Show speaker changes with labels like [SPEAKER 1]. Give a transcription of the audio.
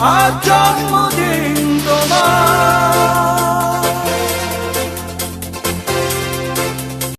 [SPEAKER 1] দিন কামনা আজ জন্মদিন